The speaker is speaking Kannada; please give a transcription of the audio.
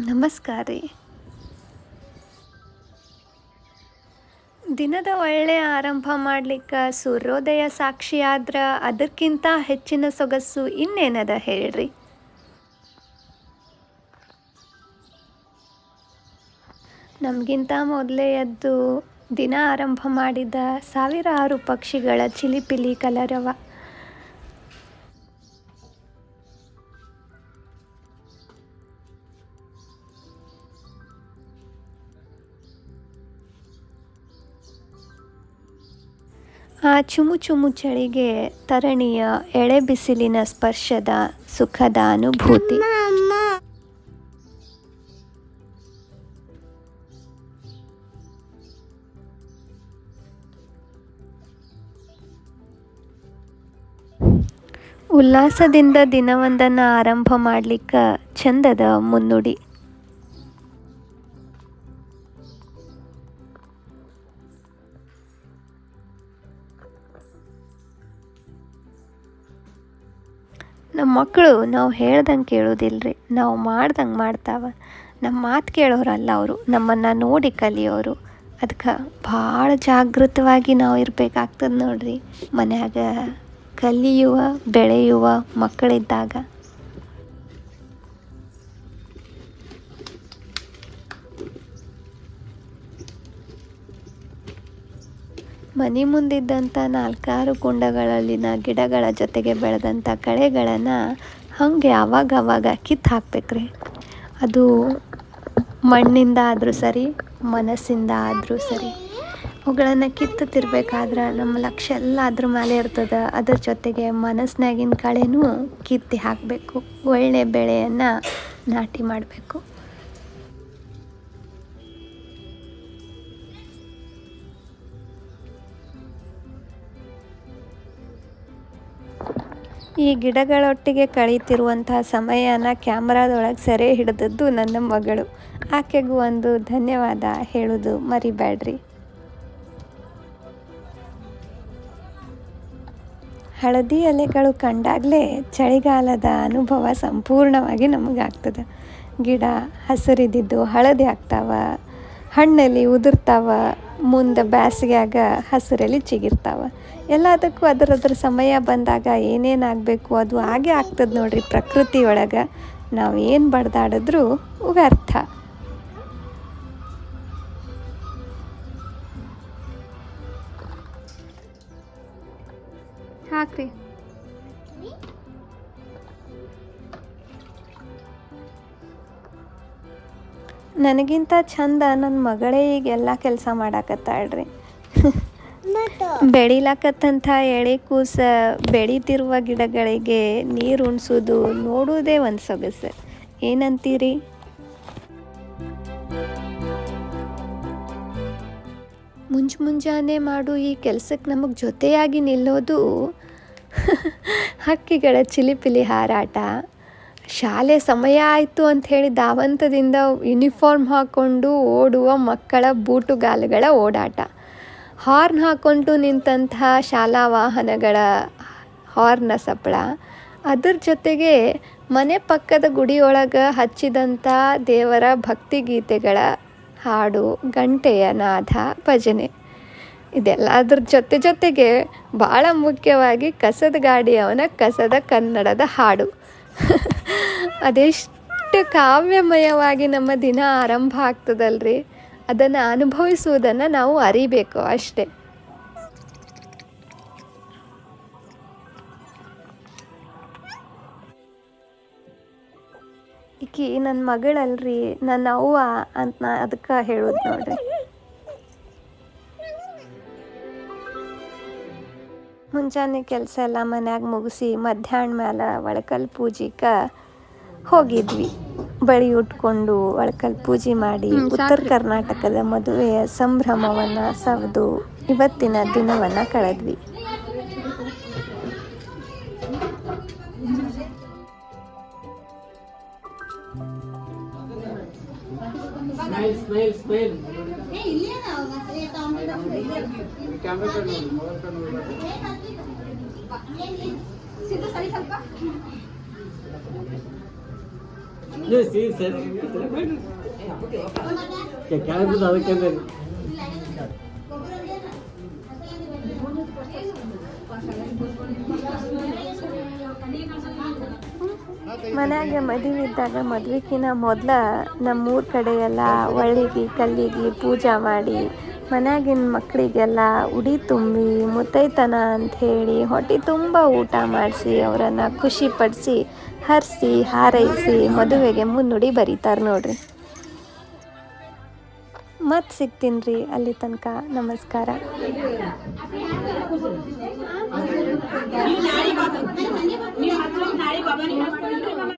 ನಮಸ್ಕಾರ ರೀ. ದಿನದ ಒಳ್ಳೆಯ ಆರಂಭ ಮಾಡ್ಲಿಕ್ಕೆ ಸೂರ್ಯೋದಯ ಸಾಕ್ಷಿ ಆದ್ರೆ ಅದಕ್ಕಿಂತ ಹೆಚ್ಚಿನ ಸೊಗಸು ಇನ್ನೇನದ ಹೇಳ್ರಿ? ನಮಗಿಂತ ಮೊದಲೇ ಎದ್ದು ದಿನ ಆರಂಭ ಮಾಡಿದ ಸಾವಿರಾರು ಪಕ್ಷಿಗಳ ಚಿಲಿಪಿಲಿ ಕಲರವ. ಆ ಚುಮು ಚುಮು ಚಳಿಗೆ ತರಣಿಯ ಎಳೆ ಬಿಸಿಲಿನ ಸ್ಪರ್ಶದ ಸುಖದ ಅನುಭೂತಿ. ಉಲ್ಲಾಸದಿಂದ ದಿನವೊಂದನ್ನು ಆರಂಭ ಮಾಡ್ಲಿಕ್ಕೆ ಚಂದದ ಮುನ್ನುಡಿ. ನಮ್ಮ ಮಕ್ಕಳು ನಾವು ಹೇಳ್ದಂಗೆ ಕೇಳೋದಿಲ್ರಿ, ನಾವು ಮಾಡ್ದಂಗೆ ಮಾಡ್ತಾವ. ನಮ್ಮ ಮಾತು ಕೇಳೋರಲ್ಲ ಅವರು, ನಮ್ಮನ್ನು ನೋಡಿ ಕಲಿಯೋರು. ಅದಕ್ಕೆ ಭಾಳ ಜಾಗೃತವಾಗಿ ನಾವು ಇರಬೇಕಾಗ್ತದೆ ನೋಡ್ರಿ. ಮನ್ಯಾಗ ಕಲಿಯುವ, ಬೆಳೆಯುವ ಮಕ್ಕಳಿದ್ದಾಗ ಮನೆ ಮುಂದಿದ್ದಂಥ ನಾಲ್ಕಾರು ಕುಂಡಗಳಲ್ಲಿನ ಗಿಡಗಳ ಜೊತೆಗೆ ಬೆಳೆದಂಥ ಕಳೆಗಳನ್ನು ಹಾಗೆ ಆವಾಗ ಆವಾಗ ಕಿತ್ತು ಹಾಕ್ಬೇಕ್ರಿ. ಅದು ಮಣ್ಣಿಂದ ಆದರೂ ಸರಿ, ಮನಸ್ಸಿಂದ ಆದರೂ ಸರಿ. ಅವುಗಳನ್ನು ಕಿತ್ತು ತಿರ್ಬೇಕಾದ್ರೆ ನಮ್ಮ ಲಕ್ಷ್ಯ ಎಲ್ಲ ಅದ್ರ ಮೇಲೆ ಇರ್ತದೆ. ಅದ್ರ ಜೊತೆಗೆ ಮನಸ್ಸಿನಾಗಿನ ಕಳೆನೂ ಕಿತ್ತಿ ಹಾಕಬೇಕು. ಒಳ್ಳೆ ಬೆಳೆಯನ್ನು ನಾಟಿ ಮಾಡಬೇಕು. ಈ ಗಿಡಗಳೊಟ್ಟಿಗೆ ಕಳೀತಿರುವಂತಹ ಸಮಯನ ಕ್ಯಾಮ್ರಾದೊಳಗೆ ಸೆರೆ ಹಿಡಿದದ್ದು ನನ್ನ ಮಗಳು. ಆಕೆಗೂ ಒಂದು ಧನ್ಯವಾದ ಹೇಳುವುದು ಮರಿಬೇಡ್ರಿ ಹಳದಿ ಎಲೆಗಳು ಕಂಡಾಗಲೇ ಚಳಿಗಾಲದ ಅನುಭವ ಸಂಪೂರ್ಣವಾಗಿ ನಮಗಾಗ್ತದೆ. ಗಿಡ ಹಸಿರಿದ್ದು ಹಳದಿ ಆಗ್ತಾವ, ಹಣ್ಣಲ್ಲಿ ಉದುರ್ತಾವ ಮುಂದೆ ಬ್ಯಾಸಿಗ್ಯಾಗ ಹಸಿರಲ್ಲಿ ಚಿಗಿರ್ತಾವ. ಎಲ್ಲದಕ್ಕೂ ಅದರದ್ರ ಸಮಯ ಬಂದಾಗ ಏನೇನು ಆಗಬೇಕು ಅದು ಹಾಗೆ ಆಗ್ತದೆ ನೋಡ್ರಿ ಪ್ರಕೃತಿ ಒಳಗೆ. ನಾವು ಏನು ಬಡ್ದಾಡಿದ್ರೂ ವ್ಯರ್ಥ. ಹಾಕ್ರಿ. ನನಗಿಂತ ಚಂದ ನನ್ನ ಮಗಳೇ ಈಗ ಎಲ್ಲ ಕೆಲಸ ಮಾಡಾಕತ್ತಾಳ್ರಿ. ಬೆಳಿಲಾಕತ್ತಂಥ ಎಳೆ ಕೂಸ ಬೆಳೀತಿರುವ ಗಿಡಗಳಿಗೆ ನೀರು ಉಣಿಸೋದು ನೋಡುವುದೇ ಒಂದು ಸೊಗಸು. ಏನಂತೀರಿ? ಮುಂಜ್ ಮುಂಜಾನೆ ಮಾಡು ಈ ಕೆಲಸಕ್ಕೆ ನಮಗೆ ಜೊತೆಯಾಗಿ ನಿಲ್ಲೋದು. ಹಕ್ಕಿಗಳ ಚಿಲಿಪಿಲಿ ಹಾರಾಟ. ಶಾಲೆ ಸಮಯ ಆಯಿತು ಅಂತ ಹೇಳಿ ಧಾವಂತದಿಂದ ಯೂನಿಫಾರ್ಮ್ ಹಾಕ್ಕೊಂಡು ಓಡುವ ಮಕ್ಕಳ ಬೂಟುಗಾಲುಗಳ ಓಡಾಟ. ಹಾರ್ನ್ ಹಾಕ್ಕೊಂಡು ನಿಂತಹ ಶಾಲಾ ವಾಹನಗಳ ಹಾರ್ನ ಸಪ್ಪಳ. ಅದ್ರ ಜೊತೆಗೆ ಮನೆ ಪಕ್ಕದ ಗುಡಿಯೊಳಗೆ ಹಚ್ಚಿದಂಥ ದೇವರ ಭಕ್ತಿ ಗೀತೆಗಳ ಹಾಡು, ಗಂಟೆಯ ನಾದ ಭಜನೆ. ಇದೆಲ್ಲ ಅದ್ರ ಜೊತೆ ಜೊತೆಗೆ ಭಾಳ ಮುಖ್ಯವಾಗಿ ಕಸದ ಗಾಡಿಯವನ ಕಸದ ಕನ್ನಡದ ಹಾಡು. ಅದೆಷ್ಟು ಕಾವ್ಯಮಯವಾಗಿ ನಮ್ಮ ದಿನ ಆರಂಭ ಆಗ್ತದಲ್ರಿ? ಅದನ್ನು ಅನುಭವಿಸುವುದನ್ನು ನಾವು ಅರಿಬೇಕು ಅಷ್ಟೇ. ಈಕಿ ನನ್ನ ಮಗಳಲ್ರಿ, ನನ್ನ ಅವ್ವ ಅಂತ ನಾ ಅದಕ್ಕೆ ಹೇಳೋದು ನೋಡ್ರಿ. ಮುಂಜಾನೆ ಕೆಲಸ ಎಲ್ಲ ಮನ್ಯಾಗ ಮುಗಿಸಿ ಮಧ್ಯಾಹ್ನ ಮೇಲೆ ಒಳಕಲ್ ಪೂಜಿಗೆ ಹೋಗಿದ್ವಿ. ಬಳಿ ಉಟ್ಕೊಂಡು ಒಳಕಲ್ ಪೂಜೆ ಮಾಡಿ ಉತ್ತರ ಕರ್ನಾಟಕದ ಮದುವೆಯ ಸಂಭ್ರಮವನ್ನು ಸವಿದು ಇವತ್ತಿನ ದಿನವನ್ನು ಕಳೆದ್ವಿ. ಸ್ಮೈಲ್ ಸ್ಮೈಲ್ ಸ್ಮೈಲ್ ಕ್ಯಾಮ್ರಾ ಕಡೆ ನೋಡಿ ಮೊಬೈಲ್ ಕಡೆ ನೋಡಿ ಕೆಳಗಿದ್ದು ಅದಕ್ಕೆ ಮನ್ಯಾಗ ಮದುವೆ ಇದ್ದಾಗ ಮದ್ವೆಕಿನ ಮೊದಲ ನಮ್ಮೂರ ಕಡೆ ಎಲ್ಲ ಒಳ್ಳಿಗೆ ಕಲ್ಲಿಗೆ ಪೂಜೆ ಮಾಡಿ, ಮನ್ಯಾಗಿನ ಮಕ್ಕಳಿಗೆಲ್ಲ ಉಡಿ ತುಂಬಿ, ಮುತ್ತೈತನ ಅಂತ ಹೇಳಿ ಹೊಟ್ಟೆ ತುಂಬ ಊಟ ಮಾಡಿಸಿ, ಅವರನ್ನು ಖುಷಿಪಡಿಸಿ ಹರಿಸಿ, ಹಾರೈಸಿ ಮದುವೆಗೆ ಮುನ್ನುಡಿ ಬರೀತಾರೆ ನೋಡ್ರಿ. ಮತ್ತೆ ಸಿಗ್ತೀನಿ ರೀ ಅಲ್ಲಿ ತನಕ. ನಮಸ್ಕಾರ.